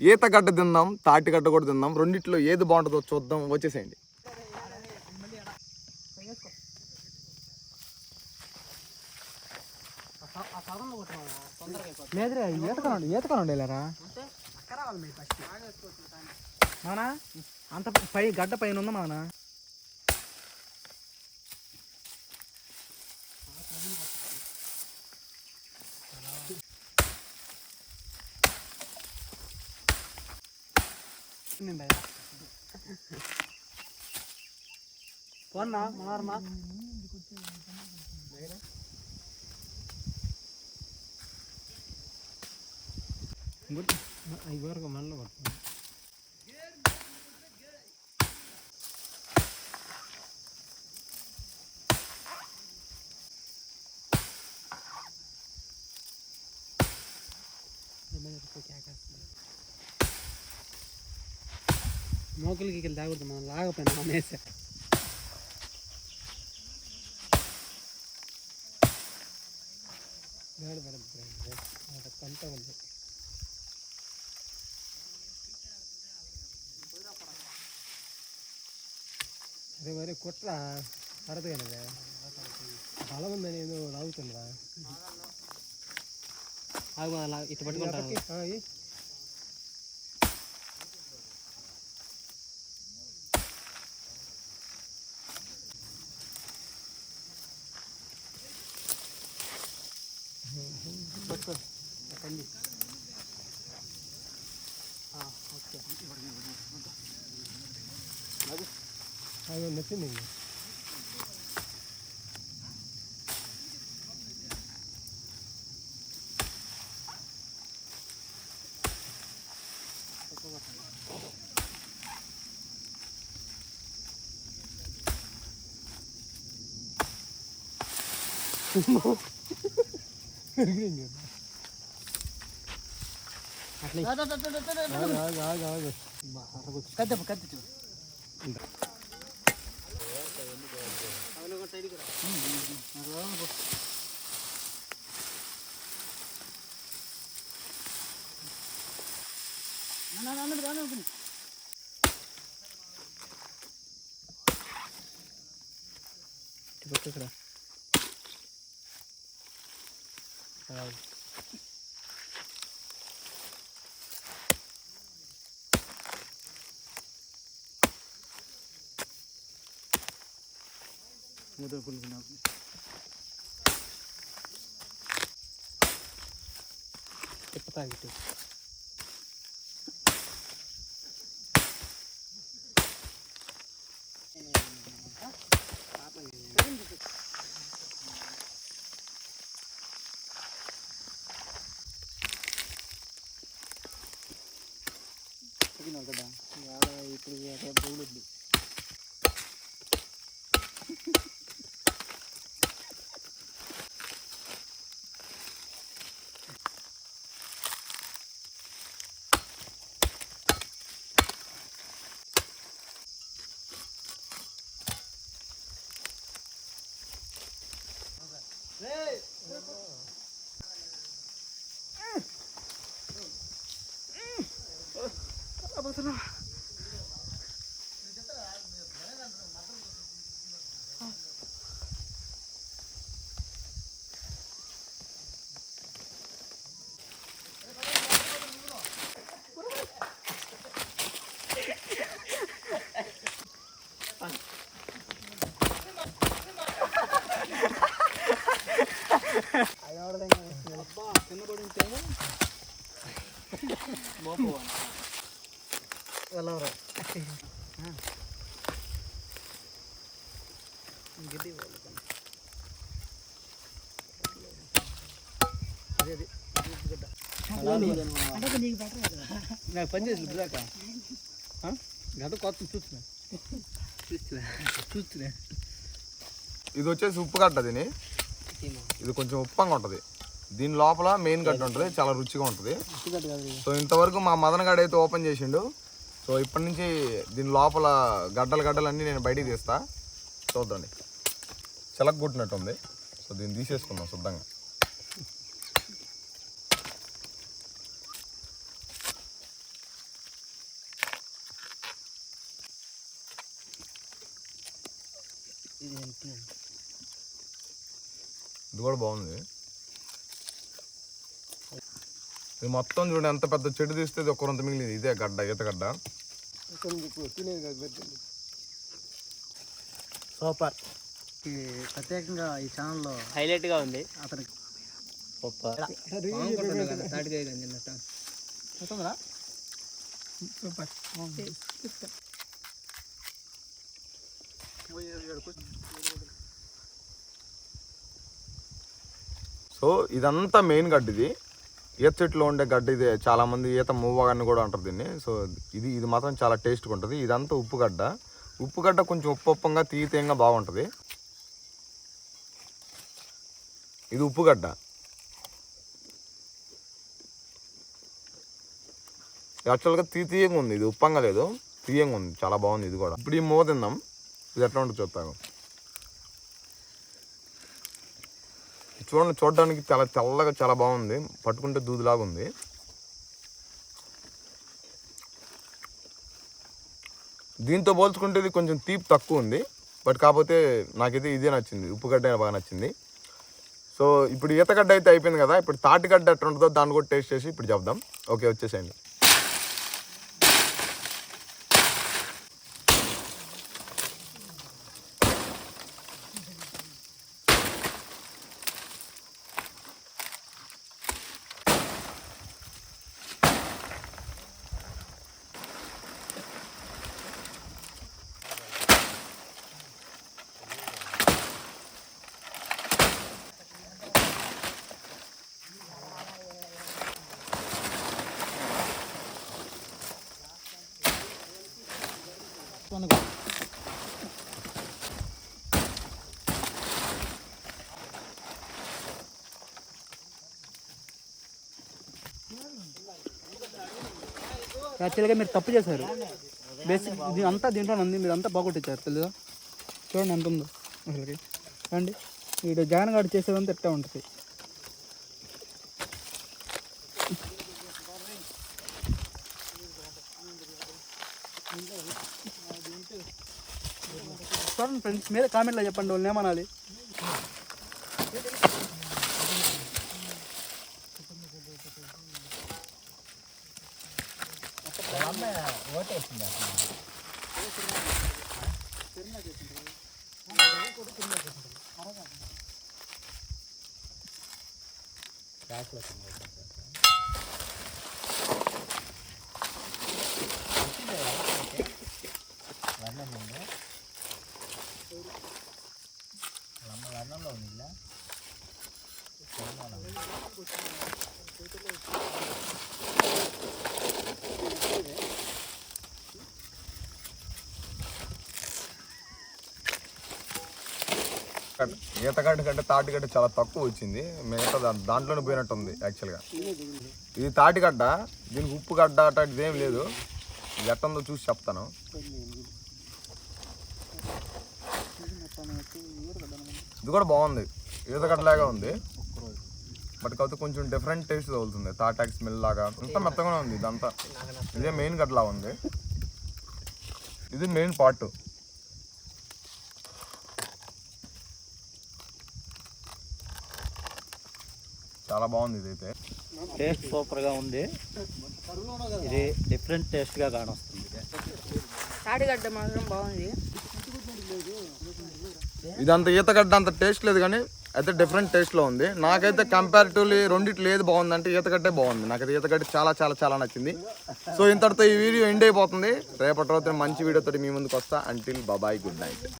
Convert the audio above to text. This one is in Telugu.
ఈత గడ్డ తిందాం తాటి గడ్డ కూడా తిందాం. రెండిట్లో ఏది బాగుంటుందో చూద్దాం వచ్చేసేయండి. లేదురా మానా అంత పై గడ్డ పైన ఉందా మానా పోన్నా మనవారమా ఐదు వరకు మనలో పడుతుంది మోకలికి ఇక్కడ తాగకూడదు మనం లాగపోయినా అనేసా వేడి పడద్దు కంట ఉంది అదే మరి కుట్ర పడదు కదా బలం ఉందని ఏదో లాగుతుందా ఇటు పట్టుకుంటా Такой. Напомни. А, окей. Верни, верни. Надо? А, ну, напомни мне. Ну, нет. Coba coba. Kalau తిప్పుతా ఇటు కదా ఇప్పుడు రేపు బౌలుద్ది আপাতত గిడ్డి అదే అదే నాకు పని చేసి ఇప్పుడాక గత కొత్త చూస్తున్నా. చూస్తున్నా. చూస్తున్నా. ఇది వచ్చేసి ఉప్పు గడ్డ తిని ఇది కొంచెం ఉప్పంగా ఉంటుంది. దీని లోపల మెయిన్ గడ్డ ఉంటుంది చాలా రుచిగా ఉంటుంది. సో ఇంతవరకు మా మదన్ గడ అయితే ఓపెన్ చేసిండు. సో ఇప్పటి నుంచి దీని లోపల గడ్డలు గడ్డలు అన్నీ నేను బయటికి తీస్తా. చూద్దండి చిలక్కొట్టినట్టు ఉంది సో దీన్ని తీసేసుకున్నాం శుద్ధంగా. ఇది కూడా బాగుంది. ఇది మొత్తం చూడండి ఎంత పెద్ద చెట్టు తీస్తే ఒక్కరంత మిగిలింది. ఇదే గడ్డ ఈతగడ్డ సూపర్. ప్రత్యేకంగా ఈ ఛానల్లో హైలైట్గా ఉంది. అతనికి సో ఇదంతా మెయిన్ గడ్డ ఇది ఈత చెట్టులో ఉండే గడ్డ ఇది చాలా మంది ఈత మూవగాన్ని కూడా అంటారు దీన్ని. సో ఇది ఇది మాత్రం చాలా టేస్ట్గా ఉంటుంది. ఇదంతా ఉప్పు గడ్డ. ఉప్పు గడ్డ కొంచెం ఉప్పు ఉప్పంగా తీతేయంగా బాగుంటుంది. ఇది ఉప్పు గడ్డ. యాక్చువల్గా తీ తీయంగా ఉంది ఇది ఉప్పంగా లేదు తీయంగా ఉంది చాలా బాగుంది ఇది కూడా. ఇప్పుడు ఈ మూవ తిందాం ఇది ఎట్లా ఉంటుంది చూస్తాను. చూడండి చూడడానికి చాలా తెల్లగా చాలా బాగుంది పట్టుకుంటే దూదిలాగా ఉంది. దీంతో పోల్చుకుంటే ఇది కొంచెం తీపి తక్కువ ఉంది బట్ కాకపోతే నాకైతే ఇదే నచ్చింది ఉప్పుగడ్డ బాగా నచ్చింది. సో ఇప్పుడు ఈతగడ్డ అయితే అయిపోయింది కదా ఇప్పుడు తాటిగడ్డ ఎట్లా ఉంటుందో దాన్ని కూడా టేస్ట్ చేసి ఇప్పుడు చెప్దాం. ఓకే వచ్చేసేయండి. యాక్చువల్గా మీరు తప్పు చేశారు. బేసిక్ దీని అంతా దీంట్లో ఉంది మీరు అంతా బాగొట్టించారు తెలుసా చూడండి ఎంత ఉందో అసలుకి. అండి వీడు జాన్ గారు చేసేదంతా ఎట్టా ఉంటుంది. చూడండి ఫ్రెండ్స్ మీరే కామెంట్లో చెప్పండి వాళ్ళని ఏమనాలి గడ్డ- ఈతగడ్డ కంటే తాటిగడ్డ చాలా తక్కువ వచ్చింది. మిగతా దాంట్లోనే పోయినట్టు ఉంది యాక్చువల్గా ఇది తాటిగడ్డ దీనికి ఉప్పు గడ్డ అట్లాంటిది ఏం లేదు. ఎట్టందో చూసి చెప్తాను. ఇది కూడా బాగుంది. ఈతగడ్డలాగా ఉంది. బట్ కాకపోతే కొంచెం డిఫరెంట్ టేస్ట్ తగులుతుంది. తాటాకి స్మెల్ లాగా. అంతా మెత్తగానే ఉంది ఇదంతా. ఇదే మెయిన్ గడ్డలా ఉంది. ఇది మెయిన్ పార్ట్ చాలా బాగుంది ఇదైతే. టేస్ట్ సూపర్గా ఉంది. ఇది డిఫరెంట్ టేస్ట్గా కానొస్తుంది. తాటిగడ్డ మాత్రం బాగుంది. ఇదంత ఈతగడ్డ అంత టేస్ట్ లేదు కానీ అయితే డిఫరెంట్ టేస్ట్లో ఉంది. నాకైతే కంపారిటివ్లీ రెండిట్లో ఏది బాగుందంటే ఈతకట్టే బాగుంది. నాకైతే ఈతకట్టే చాలా చాలా చాలా నచ్చింది. సో ఇంతటితో ఈ వీడియో ఎండ్ అయిపోతుంది. రేపటి రోజు మంచి వీడియోతో మీ ముందుకు వస్తా. అంటిల్ బాబాయ్ గుడ్ నైట్